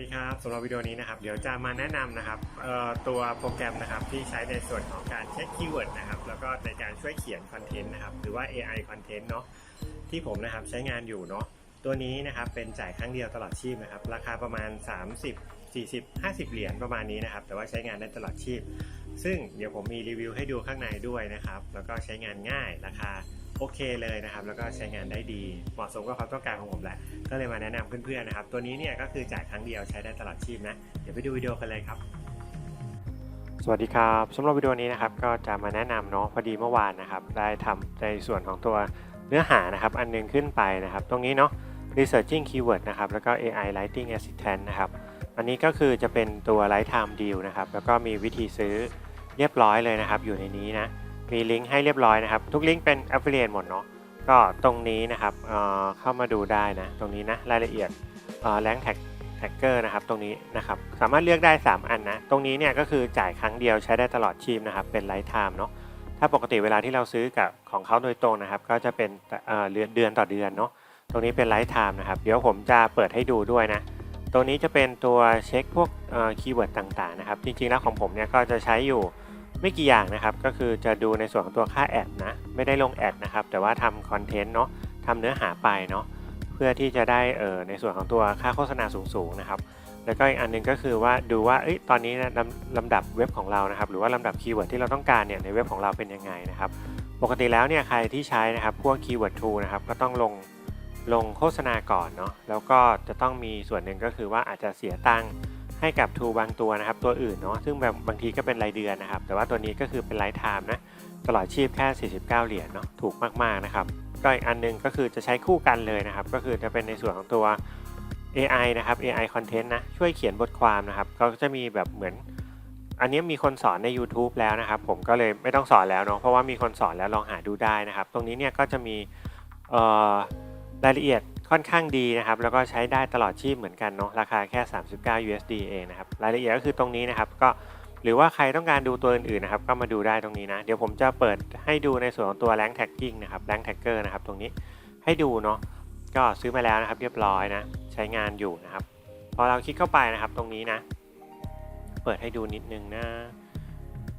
ดีครับสำหรับวิดีโอนี้นะครับเดี๋ยวจะมาแนะนำนะครับตัวโปรแกรมนะครับที่ใช้ในส่วนของการเช็คคีย์เวิร์ดนะครับแล้วก็ในการช่วยเขียนคอนเทนต์นะครับหรือว่า AI คอนเทนต์เนาะที่ผมนะครับใช้งานอยู่เนาะตัวนี้นะครับเป็นจ่ายครั้งเดียวตลอดชีพนะครับราคาประมาณ 30 40 50 เหรียญประมาณนี้นะครับ แต่ว่าใช้งานได้ตลอดชีพ ซึ่งเดี๋ยวผมมีรีวิวให้ดูข้างในด้วยนะครับ แล้วก็ใช้งานง่ายราคา โอเคเลยนะครับ แล้วก็ใช้งานได้ดี เหมาะสมกับความต้องการของผมแหละ ก็เลยมาแนะนำเพื่อนๆนะครับ ตัวนี้เนี่ยก็คือจ่ายครั้งเดียวใช้ได้ตลอดชีพนะ เดี๋ยวไปดูวิดีโอกันเลยครับ สวัสดีครับสำหรับวิดีโอนี้นะครับก็จะมาแนะนำเนาะพอดีเมื่อวานนะครับ ได้ทำในส่วนของตัวเนื้อหานะครับ อันหนึงขึ้นไปนะครับ ตรงนี้เนาะ researching keyword นะครับ แล้วก็ AI writing assistant นะครับ อันนี้ก็คือจะเป็นตัว lifetime deal นะครับ แล้วก็มีวิธีซื้อเรียบร้อยเลยนะครับ อยู่ในนี้นะ มีลิงก์ให้เรียบร้อยนะครับ ทุกลิงก์เป็น affiliate หมดเนาะก็ตรงนี้นะครับเเข้ามาดูได้นะ ตรงนี้นะรายละเอียดแรงแท็กแท็กเกอร์นะครับตรงนี้นะครับสามารถเลือกได้ 3 อันนะ ตรงนี้เนี่ยก็คือจ่ายครั้งเดียวใช้ได้ตลอดชีพนะครับ เป็นไลฟ์ไทม์เนาะถ้าปกติเวลาที่เราซื้อกับของเขาโดยตรงนะครับ ก็จะเป็นเเดือนเดือนต่อเดือนเนาะตรงนี้เป็นไลฟ์ไทม์นะครับ เดี๋ยวผมจะเปิดให้ดูด้วยนะตรงนี้จะเป็นตัวเช็คพวกคีย์เวิร์ดต่างๆนะครับ จริงๆแล้วของผมเนี่ยก็จะใช้อยู่ ไม่กี่อย่างนะครับ ก็คือจะดูในส่วนของตัวค่าแอดนะ ไม่ได้ลงแอดนะครับ แต่ว่าทำคอนเทนต์เนาะทำเนื้อหาไปเนาะ เพื่อที่จะได้เออในส่วนของตัวค่าโฆษณาสูงๆนะครับ แล้วก็อีกอันหนึงก็คือว่าดูว่าอตอนนี้นะลำลำดับเว็บของเรานะครับ หรือว่าลำดับคีย์เวิร์ดที่เราต้องการเนี่ยในเว็บของเราเป็นยังไงนะครับ ปกติแล้วเนี่ยใครที่ใช้นะครับพวกคีย์เวิร์ดทูนะครับก็ต้องลงลงโฆษณาก่อนเนาะ แล้วก็จะต้องมีส่วนหนึ่งก็คือว่าอาจจะเสียตังค์ ให้กับทูบางตัวนะครับ ตัวอื่นเนาะซึ่งแบบบางทีก็เป็นรายเดือนนะครับ แต่ว่าตัวนี้ก็คือเป็นไลฟ์ไทม์นะตลอดชีพแค่ 49 เหรียญเนาะถูกมากๆนะครับ ก็อีกอันหนึงก็คือจะใช้คู่กันเลยนะครับ ก็คือจะเป็นในส่วนของตัว AI นะครับ AI content นะช่วยเขียนบทความนะครับ ก็จะมีแบบเหมือน อันนี้มีคนสอนใน YouTube แล้วนะครับ ผมก็เลยไม่ต้องสอนแล้วเนาะเพราะว่ามีคนสอนแล้วลองหาดูได้นะครับ ตรงนี้เนี่ยก็จะมีรายละเอียด ค่อนข้างดีนะครับ แล้วก็ใช้ได้ตลอดชีพเหมือนกันเนาะราคาแค่ 39 USD เองนะครับรายละเอียดก็คือตรงนี้นะครับก็หรือว่าใครต้องการดูตัวอื่นๆนะครับ ก็มาดูได้ตรงนี้นะ เดี๋ยวผมจะเปิดให้ดูในส่วนของตัว rank tagging นะครับ rank tagger นะครับตรงนี้ให้ดูเนาะก็ซื้อมาแล้วนะครับ เรียบร้อยนะ ใช้งานอยู่นะครับ พอเราคลิกเข้าไปนะครับตรงนี้นะ เปิดให้ดูนิดนึงนะ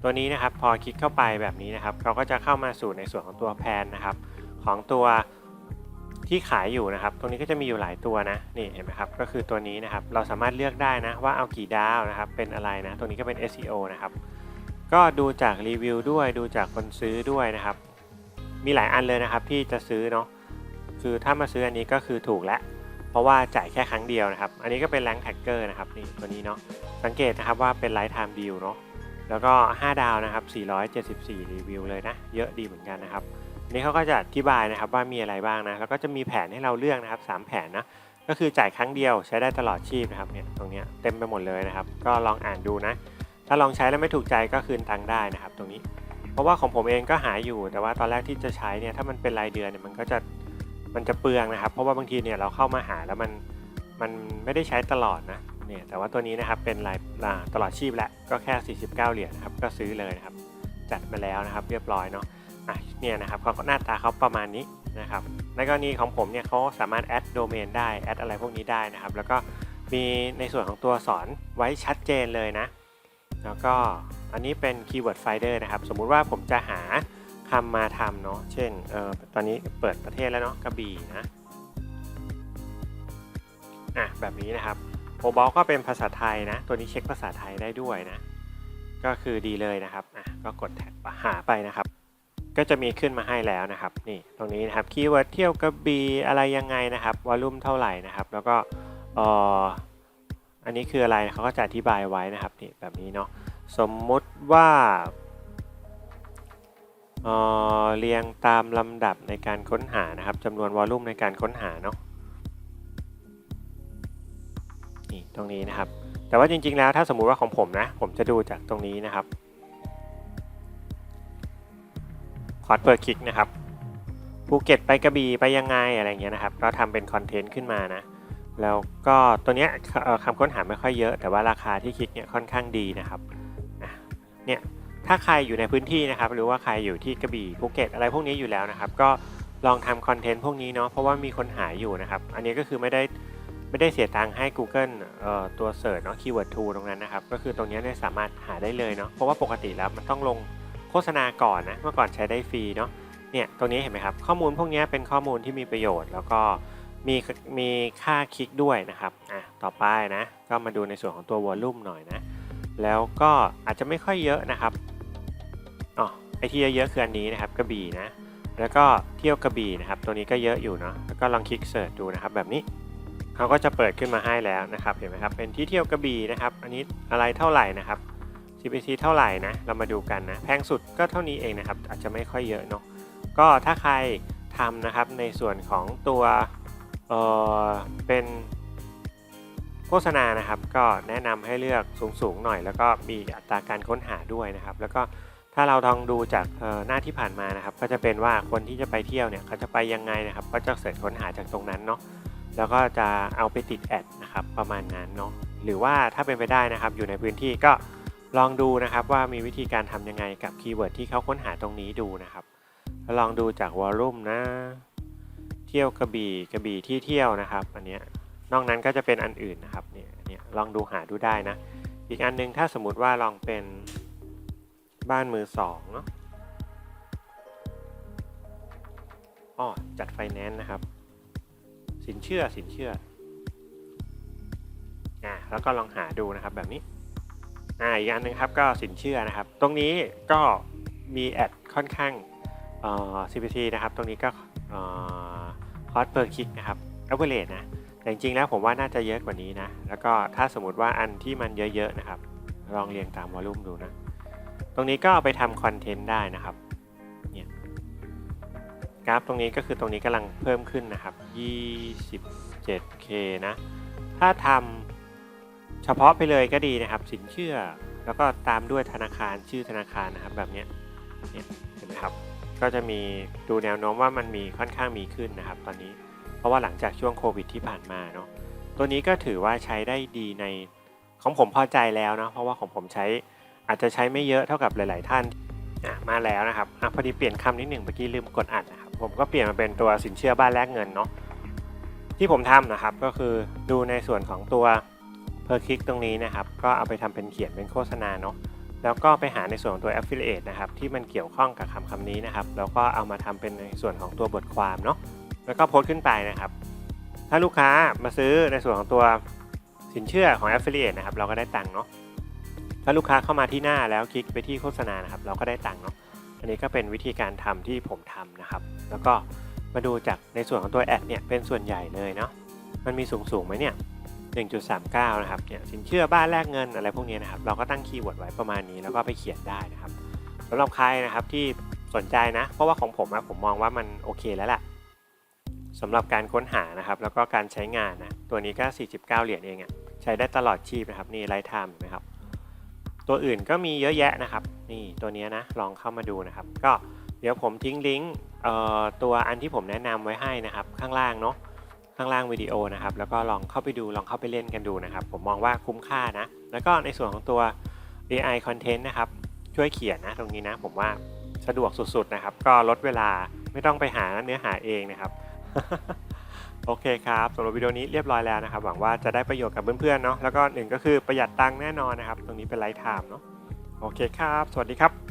ตัวนี้นะครับพอคลิกเข้าไปแบบนี้นะครับ เราก็จะเข้ามาสู่ในส่วนของตัวแพนนะครับ ของตัว ที่ขายอยู่นะครับ ตรงนี้ก็จะมีอยู่หลายตัวนะ นี่เห็นไหมครับ ก็คือตัวนี้นะครับ เราสามารถเลือกได้นะว่าเอากี่ดาวนะครับ เป็นอะไรนะ ตรงนี้ก็เป็น SEO นะครับ ก็ดูจากรีวิวด้วย ดูจากคนซื้อด้วยนะครับ มีหลายอันเลยนะครับที่จะซื้อเนาะ คือถ้ามาซื้ออันนี้ก็คือถูกแล้ว เพราะว่าจ่ายแค่ครั้งเดียวนะครับ อันนี้ก็เป็นแรงแท็กเกอร์นะครับนี่ตัวนี้เนาะ สังเกตนะครับว่าเป็นไลฟ์ไทม์ดีลเนาะ แล้วก็ 5 ดาวนะครับ474 รีวิวเลยนะ เยอะดีเหมือนกันนะครับ อันนี้เขาก็จะอธิบายนะครับว่ามีอะไรบ้างนะ แล้วก็จะมีแผนให้เราเลือกนะครับ 3 แผนนะ ก็คือจ่ายครั้งเดียวใช้ได้ตลอดชีพนะครับเนี่ยตรงนี้เต็มไปหมดเลยนะครับ ก็ลองอ่านดูนะ ถ้าลองใช้แล้วไม่ถูกใจก็คืนตังค์ได้นะครับ ตรงนี้ เพราะว่าของผมเองก็หาอยู่ แต่ว่าตอนแรกที่จะใช้เนี่ยถ้ามันเป็นรายเดือนเนี่ยมันก็จะมันจะเปลืองนะครับ เพราะว่าบางทีเนี่ยเราเข้ามาหาแล้วมันมันไม่ได้ใช้ตลอดนะเนี่ยแต่ว่าตัวนี้นะครับเป็นรายตลอดชีพแหล้วก็แค่ 49 เหรียญนะครับก็ซื้อเลยนะครับจัดมาแล้วนะครับเรียบร้อยเนาะ อะเนี่ยนะครับเขาหน้าตาเขาประมาณนี้นะครับในกรณีของผมเนี่ยเขาสามารถแอดโดเมนได้แอดอะไรพวกนี้ได้นะครับ แล้วก็มีในส่วนของตัวสอนไว้ชัดเจนเลยนะ แล้วก็อันนี้เป็น Keyword Finder นะครับ สมมุติว่าผมจะหาคำมาทำเนาะเช่นเออตอนนี้เปิดประเทศแล้วเนาะกระบี่นะอะแบบนี้นะครับโอบอลก็เป็นภาษาไทยนะ ตัวนี้เช็คภาษาไทยได้ด้วยนะ ก็คือดีเลยนะครับอะก็กดแท็กหาไปนะครับ ก็จะมีขึ้นมาให้แล้วนะครับนี่ตรงนี้นะครับคีย์เวิร์ดเที่ยวกระบี่อะไรยังไงนะครับวอลลุ่มเท่าไหร่นะครับ แล้วก็อ่ออันนี้คืออะไรเขาก็จะอธิบายไว้นะครับนี่แบบนี้เนาะสมมุติว่าเอ่อเรียงตามลำดับในการค้นหานะครับจำนวนวอลลุ่มในการค้นหาเนาะนี่ตรงนี้นะครับ แต่ว่าจริงๆแล้วถ้าสมมุติว่าของผมนะ ผมจะดูจากตรงนี้นะครับ อร์ดเปิดคลิกนะครับภูเก็ตไปกระบี่ไปยังไงอะไรเงี้ยนะครับ ก็ทำเป็นคอนเทนต์ขึ้นมานะ แล้วก็ตัวเนี้ยคำค้นหาไม่ค่อยเยอะ แต่ว่าราคาที่คลิกเนี่ยค่อนข้างดีนะครับเนี่ยถ้าใครอยู่ในพื้นที่นะครับ หรือว่าใครอยู่ที่กระบี่ภูเก็ตอะไรพวกนี้อยู่แล้วนะครับ ก็ลองทำคอนเทนต์พวกนี้เนาะเพราะว่ามีคนหาอยู่นะครับ อันนี้ก็คือไม่ได้ไม่ได้เสียตังค์ให้ Google เอ่อตัวเสิร์ชเนาะ keyword tool ตรงนั้นนะครับ ก็คือตรงเนี้เนี่ยสามารถหาได้เลยเนาะเพราะว่าปกติแล้วมันต้องลง โฆษณาก่อนนะเมื่อก่อนใช้ได้ฟรีเนาะเนี่ยตรงนี้เห็นไหมครับ ข้อมูลพวกนี้เป็นข้อมูลที่มีประโยชน์ แล้วก็มีมีค่าคลิกด้วยนะครับอะต่อไปนะก็มาดูในส่วนของตัววอลลุ่มหน่อยนะแล้วก็อาจจะไม่ค่อยเยอะนะครับอ๋อไอที่เยอะๆคืออันนี้นะครับกระบี่นะแล้วก็เที่ยวกระบี่นะครับ ตัวนี้ก็เยอะอยู่เนาะแล้วก็ลองคลิกเสิร์ชดูนะครับแบบนี้เขาก็จะเปิดขึ้นมาให้แล้วนะครับ เห็นไหมครับ เป็นที่เที่ยวกระบี่นะครับ อันนี้อะไรเท่าไหร่นะครับ CPC เท่าไหร่นะ เรามาดูกันนะ แพงสุดก็เท่านี้เองนะครับ อาจจะไม่ค่อยเยอะเนาะ ก็ถ้าใครทำนะครับในส่วนของตัวเออเป็นโฆษณานะครับ ก็แนะนำให้เลือกสูงๆหน่อย แล้วก็มีอัตราการค้นหาด้วยนะครับ แล้วก็ถ้าเราลองดูจากหน้าที่ผ่านมานะครับ ก็จะเป็นว่าคนที่จะไปเที่ยวเนี่ยเขาจะไปยังไงนะครับ ก็จะเสิร์ชค้นหาจากตรงนั้นเนาะแล้วก็จะเอาไปติดแอดนะครับประมาณนั้นเนาะหรือว่าถ้าเป็นไปได้นะครับอยู่ในพื้นที่ก็ ลองดูนะครับว่ามีวิธีการทำยังไงกับคีย์เวิร์ดที่เขาค้นหาตรงนี้ดูนะครับ ลองดูจากวอลลุ่มนะ เที่ยวกระบี่กระบี่ที่เที่ยวนะครับ อันเนี้ย นอกนั้นก็จะเป็นอันอื่นนะครับ เนี่ยเนี้ยลองดูหาดูได้นะ อีกอันนึงถ้าสมมติว่าลองเป็นบ้านมือสองเนาะอ๋อจัดไฟแนนซ์นะครับ สินเชื่อสินเชื่ออ่าแล้วก็ลองหาดูนะครับแบบนี้ อ่าอีกอันหนึงครับก็สินเชื่อนะครับ ตรงนี้ก็มีแอดค่อนข้างเอ่อ CPC นะครับตรงนี้ก็เอ่อ cost per click นะครับ average นะแต่จริงๆแล้วผมว่าน่าจะเยอะกว่านี้นะ แล้วก็ถ้าสมมติว่าอันที่มันเยอะๆนะครับ ลองเรียงตามวอลลุ่มดูนะ ตรงนี้ก็เอาไปทำคอนเทนต์ได้นะครับเนี่ยกราฟตรงนี้ก็คือตรงนี้กำลังเพิ่มขึ้นนะครับ 27k นะ ถ้าทำ เฉพาะไปเลยก็ดีนะครับ สินเชื่อ แล้วก็ตามด้วยธนาคารชื่อธนาคารนะครับแบบนี้เนี่ยเห็นไหมครับ ก็จะมีดูแนวโน้มว่ามันมีค่อนข้างมีขึ้นนะครับ ตอนนี้ เพราะว่าหลังจากช่วงโควิดที่ผ่านมาเนาะตัวนี้ก็ถือว่าใช้ได้ดีในของผมพอใจแล้วนะเพราะว่าของผมใช้อาจจะใช้ไม่เยอะเท่ากับหลาย ๆ ท่านมาแล้วนะครับอะพอดีเปลี่ยนคำนิดหนึ่งเมื่อกี้ลืมกดอัดนะครับ ผมก็เปลี่ยนมาเป็นตัวสินเชื่อบ้านแลกเงินเนาะที่ผมทำนะครับก็คือดูในส่วนของตัว per click ตรงนี้นะครับ ก็เอาไปทำเป็นเขียนเป็นโฆษณาเนาะแล้วก็ไปหาในส่วนของตัว affiliate นะครับที่มันเกี่ยวข้องกับคำคำนี้นะครับ แล้วก็เอามาทำเป็นในส่วนของตัวบทความเนาะแล้วก็โพสต์ขึ้นไปนะครับ ถ้าลูกค้ามาซื้อในส่วนของตัวสินเชื่อของ affiliate นะครับ เราก็ได้ตังค์เนาะถ้าลูกค้าเข้ามาที่หน้าแล้วคลิกไปที่โฆษณานะครับ เราก็ได้ตังค์เนาะอันนี้ก็เป็นวิธีการทำที่ผมทำนะครับ แล้วก็มาดูจากในส่วนของตัวแอดเนี่ยเป็นส่วนใหญ่เลยเนาะมันมีสูงสูงไหมเนี่ย 1.39 นะครับเนี่ยสินเชื่อบ้านแลกเงินอะไรพวกนี้นะครับ เราก็ตั้งคีย์เวิร์ดไว้ประมาณนี้แล้วก็ไปเขียนได้นะครับสำหรับใครนะครับที่สนใจนะ เพราะว่าของผมอะผมมองว่ามันโอเคแล้วแหละสำหรับการค้นหานะครับ แล้วก็การใช้งานนะตัวนี้ก็ 49 เหรียญเองอะใช้ได้ตลอดชีพนะครับนี่ไลท์ไทม์เห็นไหมครับ ตัวอื่นก็มีเยอะแยะนะครับ นี่ตัวนี้นะลองเข้ามาดูนะครับ ก็เดี๋ยวผมทิ้งลิงก์ตัวอันที่ผมแนะนำไว้ให้นะครับ ข้างล่างเนาะ ข้างล่างวิดีโอนะครับแล้วก็ลองเข้าไปดูลองเข้าไปเล่นกันดูนะครับ ผมมองว่าคุ้มค่านะ แล้วก็ในส่วนของตัว AI content นะครับ ช่วยเขียนนะตรงนี้นะ ผมว่าสะดวกสุดๆนะครับ ก็ลดเวลาไม่ต้องไปหาเนื้อหาเองนะครับโอเคครับสำหรับวิดีโอนี้เรียบร้อยแล้วนะครับ หวังว่าจะได้ประโยชน์กับเพื่อนๆเนาะแล้วก็หนึ่งก็คือประหยัดตังค์แน่นอนนะครับ ตรงนี้เป็นไลฟ์ไทม์เนาะโอเคครับ สวัสดีครับ